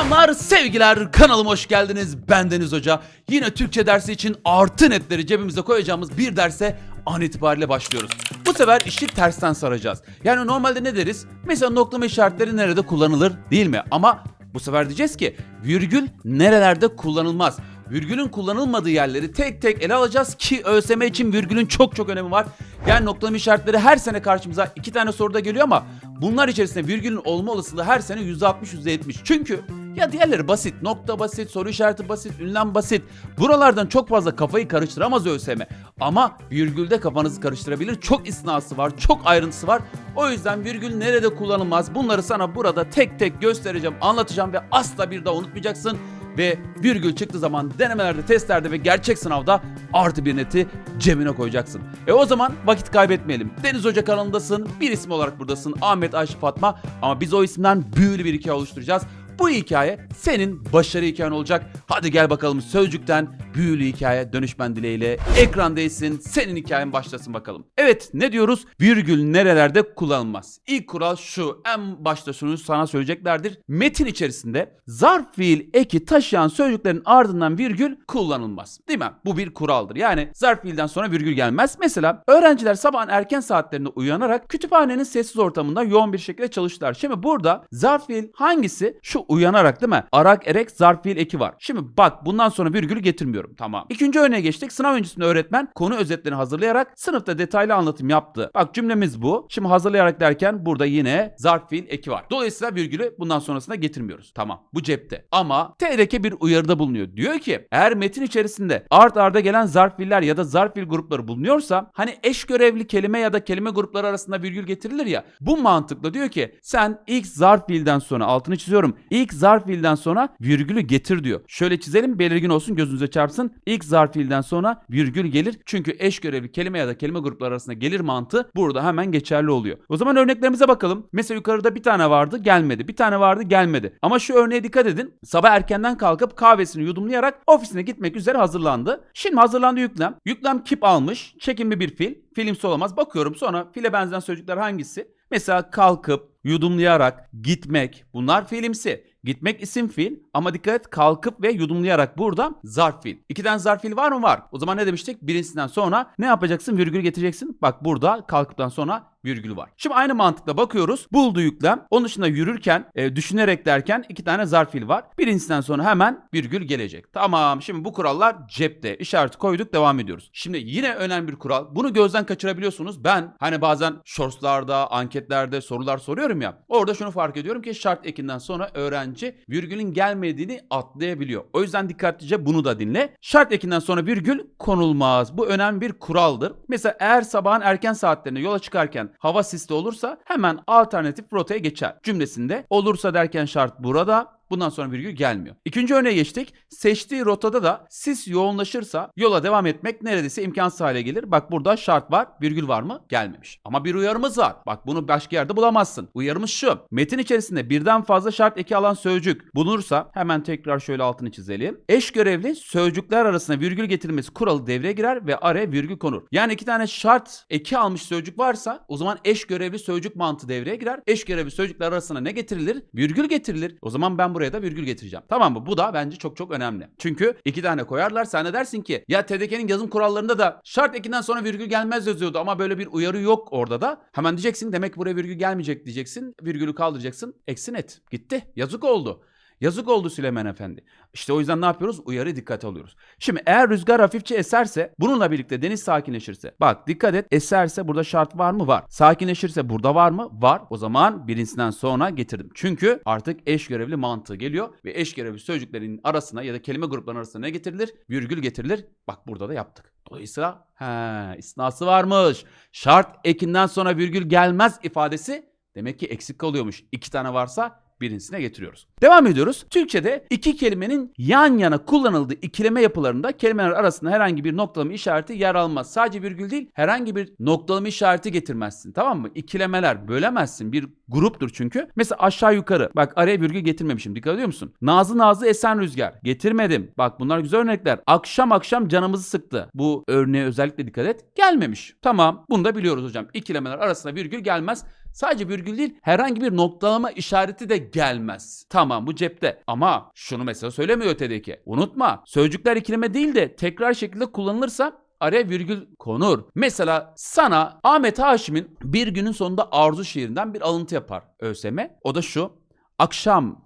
Selamlar, sevgiler. Kanalıma hoş geldiniz. Ben Deniz Hoca. Yine Türkçe dersi için artı netleri cebimize koyacağımız bir derse an itibariyle başlıyoruz. Bu sefer işi tersten saracağız. Yani normalde ne deriz? Mesela noktalama işaretleri nerede kullanılır değil mi? Ama bu sefer diyeceğiz ki virgül nerelerde kullanılmaz? Virgülün kullanılmadığı yerleri tek tek ele alacağız ki ÖSYM için virgülün çok çok önemi var. Yani noktalama işaretleri her sene karşımıza iki tane soruda geliyor ama bunlar içerisinde virgülün olma olasılığı her sene %60 %70. Çünkü ya diğerleri basit, nokta basit, soru işareti basit, ünlem basit. Buralardan çok fazla kafayı karıştıramaz ÖSYM. Ama virgülde kafanızı karıştırabilir. Çok isnası var, çok ayrıntısı var. O yüzden virgül nerede kullanılmaz bunları sana burada tek tek göstereceğim, anlatacağım ve asla bir daha unutmayacaksın ve virgül çıktığı zaman denemelerde, testlerde ve gerçek sınavda artı bir neti cebine koyacaksın. E o zaman vakit kaybetmeyelim. Deniz Hoca kanalındasın, bir isim olarak buradasın. Ahmet Ayşe Fatma ama biz o isimden büyülü bir hikaye oluşturacağız. Bu hikaye senin başarı hikayen olacak. Hadi gel bakalım sözcükten büyülü hikaye dönüşmen dileğiyle ekran değilsin. Senin hikayen başlasın bakalım. Evet ne diyoruz? Virgül nerelerde kullanılmaz? İlk kural şu. En başta şunu sana söyleyeceklerdir. Metin içerisinde zarf fiil eki taşıyan sözcüklerin ardından virgül kullanılmaz. Değil mi? Bu bir kuraldır. Yani zarf fiilden sonra virgül gelmez. Mesela öğrenciler sabahın erken saatlerinde uyanarak kütüphanenin sessiz ortamında yoğun bir şekilde çalıştılar. Şimdi burada zarf fiil hangisi? Şu uyanarak değil mi? Arak erek zarf fiil eki var. Şimdi bak bundan sonra virgül getirmiyorum. Tamam. İkinci örneğe geçtik. Sınav öncesinde öğretmen konu özetlerini hazırlayarak sınıfta detaylı anlatım yaptı. Bak cümlemiz bu. Şimdi hazırlayarak derken burada yine zarf fiil eki var. Dolayısıyla virgülü bundan sonrasında getirmiyoruz. Tamam. Bu cepte. Ama TRK bir uyarıda bulunuyor. Diyor ki eğer metin içerisinde art arda gelen zarf fiiller ya da zarf fiil grupları bulunuyorsa hani eş görevli kelime ya da kelime grupları arasında virgül getirilir ya. Bu mantıkla diyor ki sen ilk zarf fiilden sonra altını çiziyorum. İlk zarf fiilden sonra virgülü getir diyor. Şöyle çizelim belirgin olsun gözünüze çarpsın. İlk zarf fiilden sonra virgül gelir. Çünkü eş görevli kelime ya da kelime grupları arasında gelir mantığı burada hemen geçerli oluyor. O zaman örneklerimize bakalım. Mesela yukarıda bir tane vardı gelmedi. Bir tane vardı gelmedi. Ama şu örneğe dikkat edin. Sabah erkenden kalkıp kahvesini yudumlayarak ofisine gitmek üzere hazırlandı. Şimdi hazırlandı yüklem. Yüklem kip almış. Çekimli bir fil. Filimsi olamaz. Bakıyorum sonra file benzeyen sözcükler hangisi? Mesela kalkıp, yudumlayarak, gitmek bunlar fiilimsi. Gitmek isim fiil ama dikkat et kalkıp ve yudumlayarak burada zarf fiil. İki tane zarf fiil var mı? Var. O zaman ne demiştik? Birincisinden sonra ne yapacaksın? Virgül getireceksin. Bak burada kalkıptan sonra virgül var. Şimdi aynı mantıkla bakıyoruz. Buldu yüklem. Onun dışında yürürken, e, düşünerek derken iki tane zarf fiil var. Birincisinden sonra hemen virgül gelecek. Tamam. Şimdi bu kurallar cepte. İşareti koyduk devam ediyoruz. Şimdi yine önemli bir kural. Bunu gözden kaçırabiliyorsunuz. Ben hani bazen shortslarda, anketlerde sorular soruyorum ya. Orada şunu fark ediyorum ki şart ekinden sonra öğrenci virgülün gelmediğini atlayabiliyor. O yüzden dikkatlice bunu da dinle. Şart ekinden sonra virgül konulmaz. Bu önemli bir kuraldır. Mesela eğer sabahın erken saatlerinde yola çıkarken hava sisli olursa hemen alternatif rotaya geçer. Cümlesinde olursa derken şart burada Bundan sonra virgül gelmiyor. İkinci örneğe geçtik. Seçtiği rotada da sis yoğunlaşırsa yola devam etmek neredeyse imkansız hale gelir. Bak burada şart var, virgül var mı? Gelmemiş. Ama bir uyarımız var. Bak bunu başka yerde bulamazsın. Uyarımız şu. Metin içerisinde birden fazla şart eki alan sözcük bulunursa hemen tekrar şöyle altını çizelim. Eş görevli sözcükler arasında virgül getirilmesi kuralı devreye girer ve araya virgül konur. Yani iki tane şart eki almış sözcük varsa o zaman eş görevli sözcük mantığı devreye girer. Eş görevli sözcükler arasına ne getirilir? Virgül getirilir. O zaman ben buraya da virgül getireceğim. Tamam mı? Bu da bence çok çok önemli. Çünkü iki tane koyarlar. Sen de dersin ki ya TDK'nin yazım kurallarında da şart ekinden sonra virgül gelmez yazıyordu ama böyle bir uyarı yok orada da. Hemen diyeceksin demek buraya virgül gelmeyecek diyeceksin. Virgülü kaldıracaksın. Eksi net. Gitti. Yazık oldu. Yazık oldu Süleyman Efendi. İşte o yüzden ne yapıyoruz? Uyarı dikkat alıyoruz. Şimdi eğer rüzgar hafifçe eserse bununla birlikte deniz sakinleşirse. Bak dikkat et eserse burada şart var mı? Var. Sakinleşirse burada var mı? Var. O zaman birincisinden sonra getirdim. Çünkü artık eş görevli mantığı geliyor ve eş görevli sözcüklerin arasına ya da kelime gruplarının arasına ne getirilir? Virgül getirilir. Bak burada da yaptık. Dolayısıyla he, isnası varmış. Şart ekinden sonra virgül gelmez ifadesi demek ki eksik kalıyormuş. İki tane varsa birincisine getiriyoruz. Devam ediyoruz. Türkçe'de iki kelimenin yan yana kullanıldığı ikileme yapılarında kelimeler arasında herhangi bir noktalama işareti yer almaz. Sadece virgül değil herhangi bir noktalama işareti getirmezsin. Tamam mı? İkilemeler bölemezsin. Bir gruptur çünkü. Mesela aşağı yukarı. Bak araya virgül getirmemişim. Dikkat ediyor musun? Nazlı nazlı esen rüzgar. Getirmedim. Bak bunlar güzel örnekler. Akşam akşam canımızı sıktı. Bu örneğe özellikle dikkat et. Gelmemiş. Tamam. Bunu da biliyoruz hocam. İkilemeler arasında virgül gelmez. Sadece virgül değil herhangi bir noktalama işareti de gelmez. Tamam bu cepte ama şunu mesela söylemiyor ötedeki. Unutma sözcükler ikileme değil de tekrar şekilde kullanılırsa araya virgül konur. Mesela sana Ahmet Haşim'in bir günün sonunda arzu şiirinden bir alıntı yapar ÖSYM. O da şu. Akşam,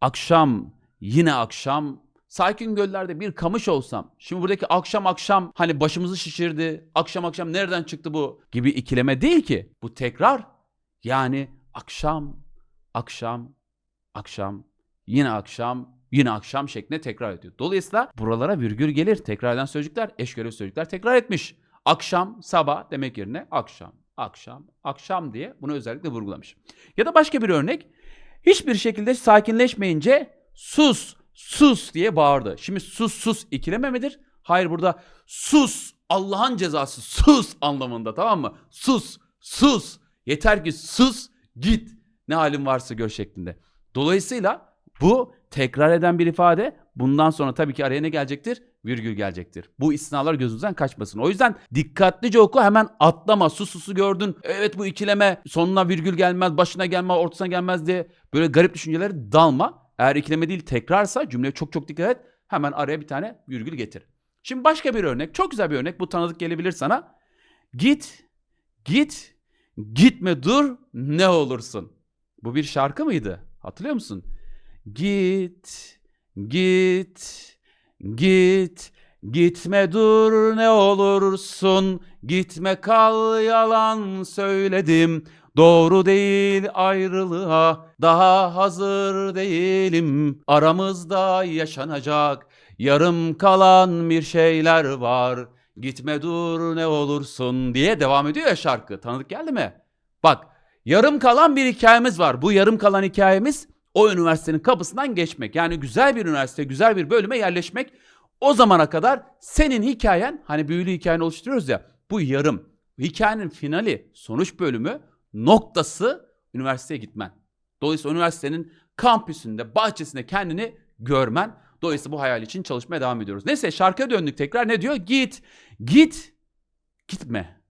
akşam, yine akşam, sakin göllerde bir kamış olsam. Şimdi buradaki akşam akşam hani başımızı şişirdi. Akşam akşam nereden çıktı bu gibi ikileme değil ki. Bu tekrar yani akşam, akşam, akşam, yine akşam, yine akşam şeklinde tekrar ediyor. Dolayısıyla buralara virgül gelir. Tekrar eden sözcükler, eş görev sözcükler tekrar etmiş. Akşam, sabah demek yerine akşam, akşam, akşam diye bunu özellikle vurgulamış. Ya da başka bir örnek. Hiçbir şekilde sakinleşmeyince sus, sus diye bağırdı. Şimdi sus sus ikileme midir? Hayır burada sus Allah'ın cezası sus anlamında tamam mı? Sus, sus. Yeter ki sus, git. Ne halin varsa gör şeklinde. Dolayısıyla bu tekrar eden bir ifade. Bundan sonra tabii ki araya ne gelecektir? Virgül gelecektir. Bu istisnalar gözünüzden kaçmasın. O yüzden dikkatlice oku hemen atlama. Sus susu gördün. Evet bu ikileme sonuna virgül gelmez, başına gelmez, ortasına gelmez diye böyle garip düşüncelere dalma. Eğer ikileme değil tekrarsa cümleye çok çok dikkat et. Hemen araya bir tane virgül getir. Şimdi başka bir örnek. Çok güzel bir örnek. Bu tanıdık gelebilir sana. Git, git, gitme dur ne olursun. Bu bir şarkı mıydı? Hatırlıyor musun? Git, git, git, gitme dur ne olursun, gitme kal yalan söyledim. Doğru değil ayrılığa, daha hazır değilim. Aramızda yaşanacak yarım kalan bir şeyler var. Gitme dur ne olursun diye devam ediyor ya şarkı. Tanıdık geldi mi? Bak yarım kalan bir hikayemiz var. Bu yarım kalan hikayemiz o üniversitenin kapısından geçmek. Yani güzel bir üniversite, güzel bir bölüme yerleşmek. O zamana kadar senin hikayen, hani büyülü hikayeni oluşturuyoruz ya, bu yarım. Hikayenin finali, sonuç bölümü, noktası üniversiteye gitmen. Dolayısıyla üniversitenin kampüsünde, bahçesinde kendini görmen. Dolayısıyla bu hayal için çalışmaya devam ediyoruz. Neyse şarkıya döndük tekrar. Ne diyor? Git, git, gitme.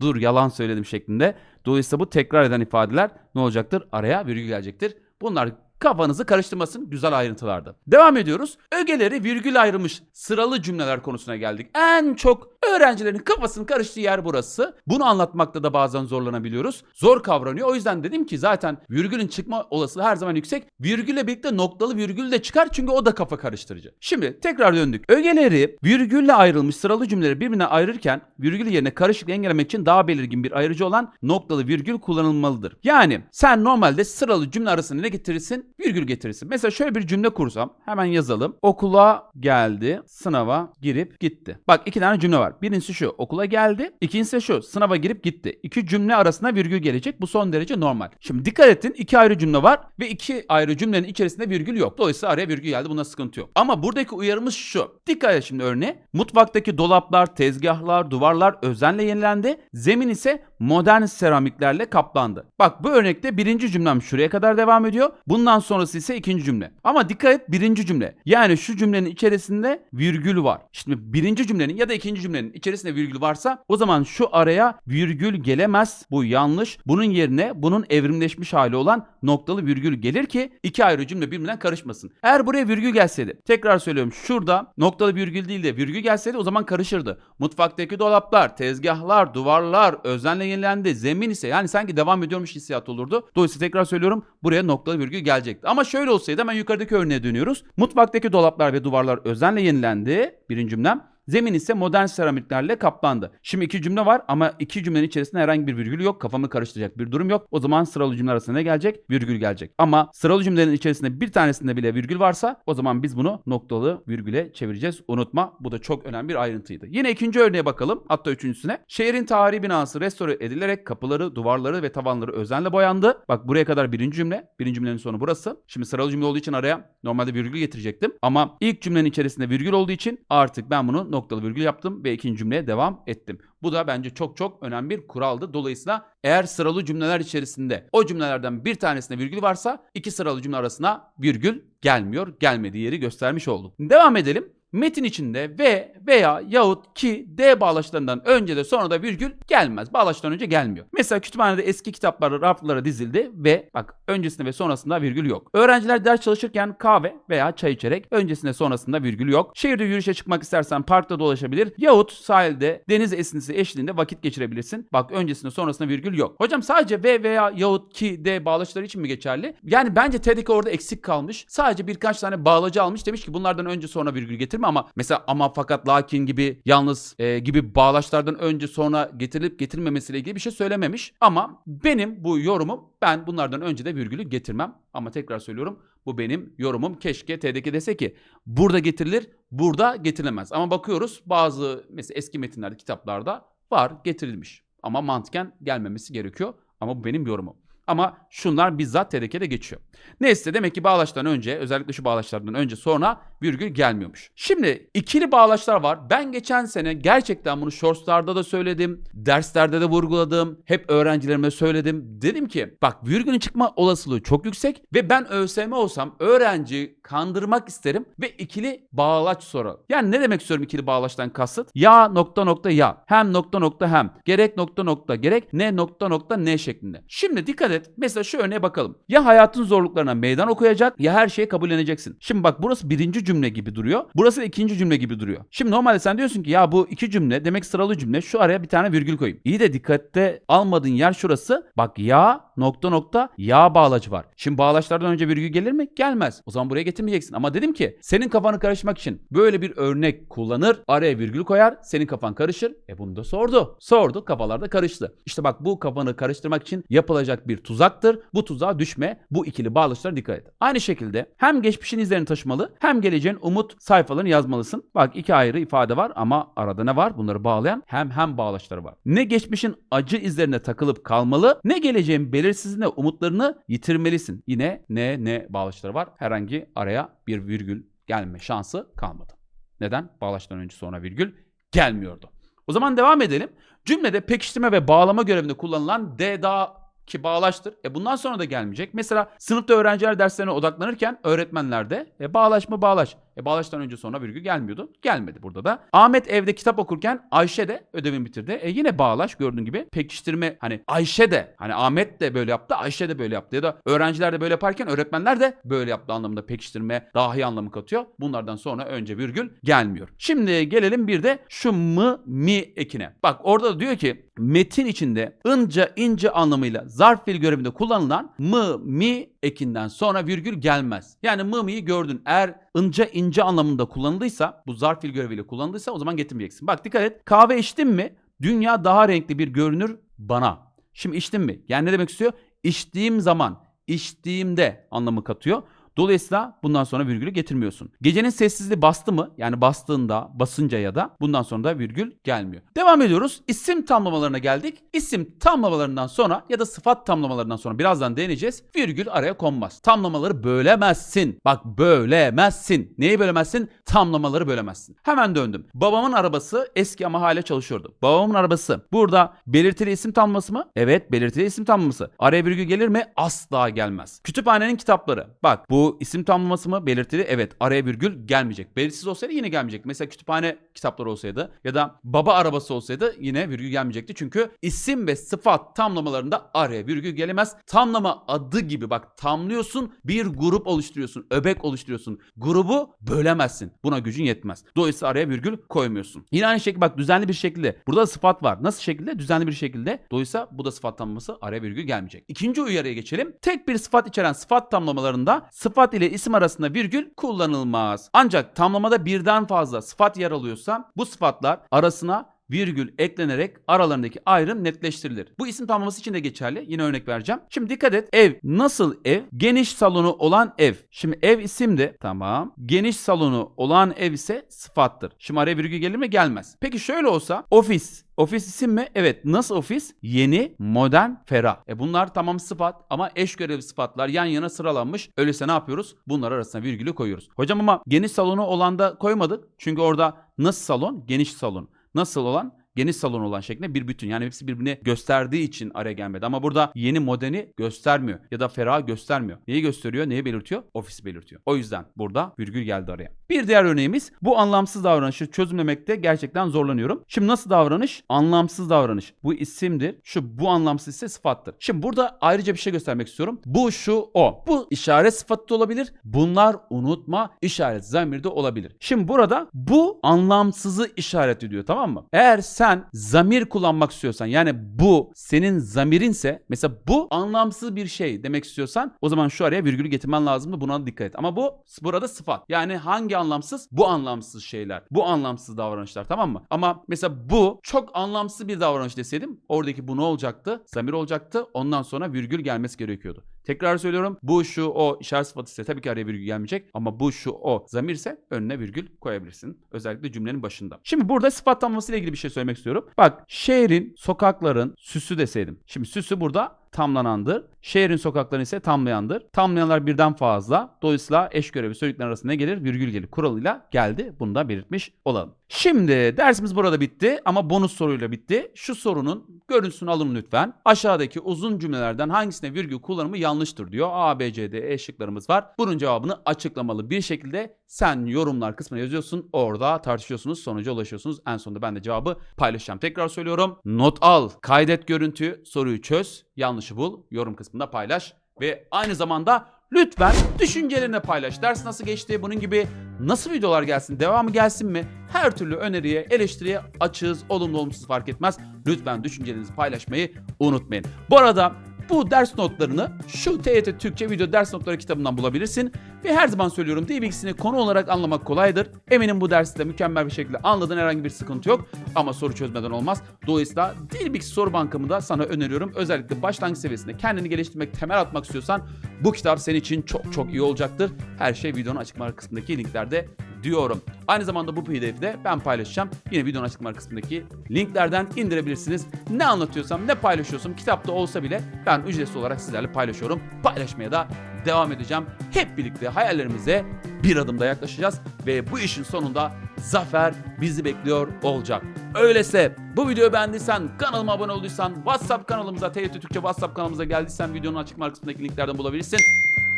Dur yalan söyledim şeklinde. Dolayısıyla bu tekrar eden ifadeler ne olacaktır? Araya virgül gelecektir. Bunlar kafanızı karıştırmasın güzel ayrıntılarda. Devam ediyoruz. Ögeleri virgül ayrılmış sıralı cümleler konusuna geldik. En çok öğrencilerin kafasının karıştığı yer burası. Bunu anlatmakta da bazen zorlanabiliyoruz. Zor kavranıyor. O yüzden dedim ki zaten virgülün çıkma olasılığı her zaman yüksek. Virgülle birlikte noktalı virgül de çıkar çünkü o da kafa karıştırıcı. Şimdi tekrar döndük. Ögeleri virgülle ayrılmış sıralı cümleleri birbirine ayırırken virgül yerine karışıklığı engellemek için daha belirgin bir ayırıcı olan noktalı virgül kullanılmalıdır. Yani sen normalde sıralı cümle arasına ne getirirsin? Virgül getirirsin. Mesela şöyle bir cümle kursam hemen yazalım. Okula geldi, sınava girip gitti. Bak iki tane cümle var. Birincisi şu okula geldi. İkincisi şu sınava girip gitti. İki cümle arasına virgül gelecek. Bu son derece normal. Şimdi dikkat ettin iki ayrı cümle var ve iki ayrı cümlenin içerisinde virgül yok. Dolayısıyla araya virgül geldi. Bunda sıkıntı yok. Ama buradaki uyarımız şu. Dikkat et şimdi örneğe. Mutfaktaki dolaplar, tezgahlar, duvarlar özenle yenilendi. Zemin ise modern seramiklerle kaplandı. Bak bu örnekte birinci cümlem şuraya kadar devam ediyor. Bundan sonrası ise ikinci cümle. Ama dikkat et birinci cümle. Yani şu cümlenin içerisinde virgül var. Şimdi birinci cümlenin ya da ikinci cümlenin içerisinde virgül varsa o zaman şu araya virgül gelemez. Bu yanlış. Bunun yerine bunun evrimleşmiş hali olan noktalı virgül gelir ki iki ayrı cümle birbirinden karışmasın. Eğer buraya virgül gelseydi tekrar söylüyorum şurada noktalı virgül değil de virgül gelseydi o zaman karışırdı. Mutfaktaki dolaplar, tezgahlar, duvarlar özenle yenilendi. Zemin ise yani sanki devam ediyormuş hissiyat olurdu. Dolayısıyla tekrar söylüyorum buraya noktalı virgül gelecekti. Ama şöyle olsaydı hemen yukarıdaki örneğe dönüyoruz. Mutfaktaki dolaplar ve duvarlar özenle yenilendi. Birinci cümlem. Zemin ise modern seramiklerle kaplandı. Şimdi iki cümle var ama iki cümlenin içerisinde herhangi bir virgül yok. Kafamı karıştıracak bir durum yok. O zaman sıralı cümle arasında ne gelecek? Virgül gelecek. Ama sıralı cümlenin içerisinde bir tanesinde bile virgül varsa o zaman biz bunu noktalı virgüle çevireceğiz. Unutma bu da çok önemli bir ayrıntıydı. Yine ikinci örneğe bakalım. Hatta üçüncüsüne. Şehrin tarihi binası restore edilerek kapıları, duvarları ve tavanları özenle boyandı. Bak buraya kadar birinci cümle. Birinci cümlenin sonu burası. Şimdi sıralı cümle olduğu için araya normalde virgül getirecektim. Ama ilk cümlenin içerisinde virgül olduğu için artık ben bunu noktalı virgül yaptım ve ikinci cümleye devam ettim. Bu da bence çok çok önemli bir kuraldı. Dolayısıyla eğer sıralı cümleler içerisinde o cümlelerden bir tanesinde virgül varsa iki sıralı cümle arasına virgül gelmiyor. Gelmediği yeri göstermiş olduk. Devam edelim. Metin içinde ve veya yahut ki D bağlaçlarından önce de sonra da virgül gelmez. Bağlaçtan önce gelmiyor. Mesela kütüphanede eski kitaplar raflara dizildi ve bak öncesinde ve sonrasında virgül yok. Öğrenciler ders çalışırken kahve veya çay içerek öncesinde sonrasında virgül yok. Şehirde yürüyüşe çıkmak istersen parkta dolaşabilir yahut sahilde deniz esintisi eşliğinde vakit geçirebilirsin. Bak öncesinde sonrasında virgül yok. Hocam sadece ve veya yahut ki D bağlaçları için mi geçerli? Yani bence TDK orada eksik kalmış. Sadece birkaç tane bağlacı almış demiş ki bunlardan önce sonra virgül getirme ama mesela ama fakat lakin gibi yalnız e, gibi bağlaçlardan önce sonra getirilip getirilmemesiyle ilgili bir şey söylememiş. Ama benim bu yorumum ben bunlardan önce de virgülü getirmem. Ama tekrar söylüyorum bu benim yorumum. Keşke TDK dese ki burada getirilir, burada getirilemez. Ama bakıyoruz bazı mesela eski metinlerde, kitaplarda var getirilmiş. Ama mantıken gelmemesi gerekiyor. Ama bu benim yorumum. Ama şunlar bizzat TDK'de geçiyor. Neyse demek ki bağlaçtan önce özellikle şu bağlaçlardan önce sonra virgül gelmiyormuş. Şimdi ikili bağlaçlar var. Ben geçen sene gerçekten bunu shortslarda da söyledim. Derslerde de vurguladım. Hep öğrencilerime söyledim. Dedim ki bak virgülün çıkma olasılığı çok yüksek ve ben ÖSYM olsam öğrenci kandırmak isterim ve ikili bağlaç sorarım. Yani ne demek istiyorum ikili bağlaçtan kasıt? Ya nokta nokta ya. Hem nokta nokta hem. Gerek nokta nokta gerek ne nokta nokta ne şeklinde. Şimdi dikkat et. Mesela şu örneğe bakalım. Ya hayatın zorluklarına meydan okuyacak ya her şeye kabulleneceksin. Şimdi bak burası birinci cümle gibi duruyor. Burası da ikinci cümle gibi duruyor. Şimdi normalde sen diyorsun ki ya bu iki cümle demek sıralı cümle. Şu araya bir tane virgül koyayım. İyi de dikkatte almadığın yer şurası. Bak ya nokta nokta ya bağlacı var. Şimdi bağlaçlardan önce virgül gelir mi? Gelmez. O zaman buraya getirmeyeceksin. Ama dedim ki senin kafanı karıştırmak için böyle bir örnek kullanır. Araya virgül koyar. Senin kafan karışır. E bunu da sordu. Sordu. Kafalarda karıştı. İşte bak bu kafanı karıştırmak için yapılacak bir tuzaktır. Bu tuzağa düşme. Bu ikili bağlaçlara dikkat et. Aynı şekilde hem geçmişin izlerini taşımalı hem geleceğin umut sayfalarını yazmalısın. Bak iki ayrı ifade var ama arada ne var? Bunları bağlayan hem hem bağlaçları var. Ne geçmişin acı izlerine takılıp kalmalı ne geleceğin belirsizliğine umutlarını yitirmelisin. Yine ne ne bağlaçları var. Herhangi araya bir virgül gelme şansı kalmadı. Neden? Bağlaçtan önce sonra virgül gelmiyordu. O zaman devam edelim. Cümlede pekiştirme ve bağlama görevinde kullanılan D daha ki bağlaçtır. E bundan sonra da gelmeyecek. Mesela sınıfta öğrenciler derslerine odaklanırken öğretmenler de e bağlaç mı bağlaç. E bağlaçtan önce sonra virgül gelmiyordu. Gelmedi burada da. Ahmet evde kitap okurken Ayşe de ödevini bitirdi. E yine bağlaç gördüğün gibi pekiştirme hani Ayşe de hani Ahmet de böyle yaptı Ayşe de böyle yaptı ya da öğrenciler de böyle yaparken öğretmenler de böyle yaptı anlamında pekiştirme dahi anlamı katıyor. Bunlardan sonra önce virgül gelmiyor. Şimdi gelelim bir de şu mı mi ekine. Bak orada da diyor ki metin içinde ınca ince anlamıyla zarf fiil görevinde kullanılan mı mi ekinden sonra virgül gelmez. Yani mı mi'yi gördün. Eğer ınca ince anlamında kullanıldıysa bu zarf fiil göreviyle kullanıldıysa o zaman getirmeyeceksin. Bak dikkat et. Kahve içtin mi? Dünya daha renkli bir görünür bana. Şimdi içtin mi? Yani ne demek istiyor? İçtiğim zaman, içtiğimde anlamı katıyor. Dolayısıyla bundan sonra virgülü getirmiyorsun. Gecenin sessizliği bastı mı? Yani bastığında, basınca ya da bundan sonra da virgül gelmiyor. Devam ediyoruz. İsim tamlamalarına geldik. İsim tamlamalarından sonra ya da sıfat tamlamalarından sonra birazdan değineceğiz. Virgül araya konmaz. Tamlamaları bölemezsin. Bak bölemezsin. Neyi bölemezsin? Tamlamaları bölemezsin. Hemen döndüm. Babamın arabası eski ama hala çalışıyordu. Babamın arabası. Burada belirtili isim tamlaması mı? Evet belirtili isim tamlaması. Araya virgül gelir mi? Asla gelmez. Kütüphanenin kitapları. Bak bu isim tamlaması mı? Belirtili. Evet araya virgül gelmeyecek. Belirsiz olsaydı yine gelmeyecek. Mesela kütüphane kitapları olsaydı ya da baba arabası olsaydı yine virgül gelmeyecekti. Çünkü isim ve sıfat tamlamalarında araya virgül gelemez. Tamlama adı gibi bak tamlıyorsun bir grup oluşturuyorsun. Öbek oluşturuyorsun. Grubu bölemezsin. Buna gücün yetmez. Dolayısıyla araya virgül koymuyorsun. Yine aynı şekilde bak düzenli bir şekilde. Burada da sıfat var. Nasıl şekilde? Düzenli bir şekilde. Dolayısıyla bu da sıfat tamlaması araya virgül gelmeyecek. İkinci uyarıya geçelim. Tek bir sıfat içeren sıfat tamlamalarında sıfat ile isim arasında virgül kullanılmaz. Ancak tamlamada birden fazla sıfat yer alıyorsa bu sıfatlar arasına virgül eklenerek aralarındaki ayrım netleştirilir. Bu isim tamlaması için de geçerli. Yine örnek vereceğim. Şimdi dikkat et. Ev nasıl ev? Geniş salonu olan ev. Şimdi ev isimdi. Tamam. Geniş salonu olan ev ise sıfattır. Şimdi araya virgül gelir mi? Gelmez. Peki şöyle olsa ofis Ofis isim mi? Evet. Nasıl ofis? Yeni, modern, ferah. E bunlar tamam sıfat ama eş görevli sıfatlar yan yana sıralanmış. Öyleyse ne yapıyoruz? Bunlar arasına virgülü koyuyoruz. Hocam ama geniş salonu olan da koymadık. Çünkü orada nasıl salon? Geniş salon. Nasıl olan? Geniş salon olan şeklinde bir bütün. Yani hepsi birbirini gösterdiği için araya gelmedi. Ama burada yeni modeni göstermiyor. Ya da ferah göstermiyor. Neyi gösteriyor? Neyi belirtiyor? Ofisi belirtiyor. O yüzden burada virgül geldi araya. Bir diğer örneğimiz bu anlamsız davranışı çözümlemekte gerçekten zorlanıyorum. Şimdi nasıl davranış? Anlamsız davranış. Bu isimdir. Şu bu anlamsız ise sıfattır. Şimdi burada ayrıca bir şey göstermek istiyorum. Bu şu o. Bu işaret sıfatı da olabilir. Bunlar unutma işaret zamiri de olabilir. Şimdi burada bu anlamsızı işaret ediyor tamam mı? Eğer sen zamir kullanmak istiyorsan yani bu senin zamirinse mesela bu anlamsız bir şey demek istiyorsan o zaman şu araya virgülü getirmen lazımdı buna dikkat et. Ama bu burada sıfat. Yani hangi anlamsız? Bu anlamsız şeyler. Bu anlamsız davranışlar tamam mı? Ama mesela bu çok anlamsız bir davranış deseydim oradaki bu ne olacaktı? Zamir olacaktı. Ondan sonra virgül gelmesi gerekiyordu. Tekrar söylüyorum. Bu şu o işaret sıfatı ise tabii ki araya virgül gelmeyecek. Ama bu şu o zamirse önüne virgül koyabilirsin. Özellikle cümlenin başında. Şimdi burada sıfatlanması ile ilgili bir şey söylemek istiyorum. Bak şehrin, sokakların süsü deseydim. Şimdi süsü burada tamlanandır. Şehrin sokakları ise tamlayandır. Tamlayanlar birden fazla. Dolayısıyla eş görevi söyledikler arasında gelir? Virgül gelir kuralıyla geldi. Bunu da belirtmiş olalım. Şimdi dersimiz burada bitti ama bonus soruyla bitti. Şu sorunun görüntüsünü alın lütfen. Aşağıdaki uzun cümlelerden hangisine virgül kullanımı yanlıştır diyor. A, B, C, D, E şıklarımız var. Bunun cevabını açıklamalı bir şekilde sen yorumlar kısmına yazıyorsun. Orada tartışıyorsunuz. Sonuca ulaşıyorsunuz. En sonunda ben de cevabı paylaşacağım. Tekrar söylüyorum. Not al. Kaydet görüntüyü. Soruyu çöz. Yanlışı bul. Yorum kısmında paylaş. Ve aynı zamanda lütfen düşüncelerini paylaş. Ders nasıl geçti? Bunun gibi nasıl videolar gelsin? Devamı gelsin mi? Her türlü öneriye, eleştiriye açığız. Olumlu olumsuz fark etmez. Lütfen düşüncelerinizi paylaşmayı unutmayın. Bu arada bu ders notlarını şu TYT Türkçe video ders notları kitabından bulabilirsin. Ve her zaman söylüyorum bilgisini konu olarak anlamak kolaydır. Eminim bu dersi de mükemmel bir şekilde anladın herhangi bir sıkıntı yok. Ama soru çözmeden olmaz. Dolayısıyla bilgisi soru bankamı da sana öneriyorum. Özellikle başlangıç seviyesinde kendini geliştirmek, temel atmak istiyorsan bu kitap senin için çok çok iyi olacaktır. Her şey videonun açıklama kısmındaki linklerde diyorum. Aynı zamanda bu pdf'i de ben paylaşacağım. Yine videonun açıklama kısmındaki linklerden indirebilirsiniz. Ne anlatıyorsam, ne paylaşıyorsam kitapta olsa bile ben ücretsiz olarak sizlerle paylaşıyorum. Paylaşmaya da devam edeceğim. Hep birlikte hayallerimize bir adımda yaklaşacağız ve bu işin sonunda zafer bizi bekliyor olacak. Öyleyse bu videoyu beğendiysen, kanalıma abone olduysan, WhatsApp kanalımıza, TRT Türkçe WhatsApp kanalımıza geldiysen videonun açıklama kısmındaki linklerden bulabilirsin.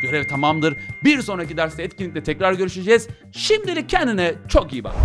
Görev tamamdır. Bir sonraki derste etkinlikte tekrar görüşeceğiz. Şimdilik kendine çok iyi bak.